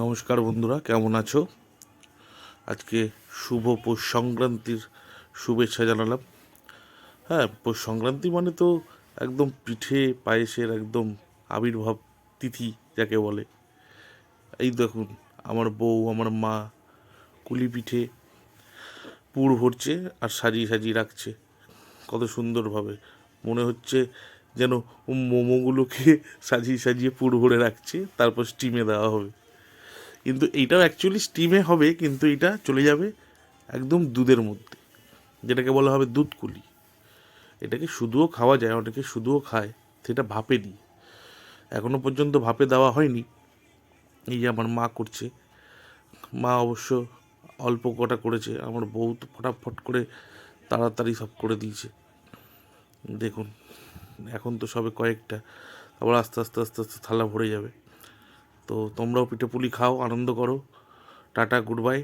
নমস্কার বন্ধুরা, কেমন আছো? আজকে শুভ পৌষ সংক্রান্তির শুভেচ্ছা জানালাম। হ্যাঁ পৌষ সংক্রান্তি মানে তো একদম পিঠে পায়েসের একদম আবির্ভাব তিথি, যাকে বলে। এই দেখুন, আমার বউ, আমার মা কুলি পিঠে পুর ভরছে আর সাজিয়ে সাজিয়ে রাখছে। কত সুন্দরভাবে। মনে হচ্ছে যেন মোমোগুলোকে সাজিয়ে সাজিয়ে পুর ভরে রাখছে, তারপর স্টিমে দেওয়া হবে। কিন্তু এইটাও অ্যাকচুয়ালি স্টিমে হবে, কিন্তু এটা চলে যাবে একদম দুধের মধ্যে, যেটাকে বলা হবে দুধ কুলি। এটাকে শুধুও খাওয়া যায়, অনেকে শুধুও খায়, সেটা ভাপে দিই এখনও পর্যন্ত ভাপে দেওয়া হয়নি। এই যে আমার মা করছে, মা অবশ্য অল্প কটা করেছে, আমার বউ তো ফটাফট করে তাড়াতাড়ি সব করে দিয়েছে। দেখুন, এখন তো সবে কয়েকটা, আবার আস্তে আস্তে আস্তে আস্তে থালা ভরে যাবে। তো তোমরাও পিঠে পুলি খাও আনন্দ করো। Tata good bye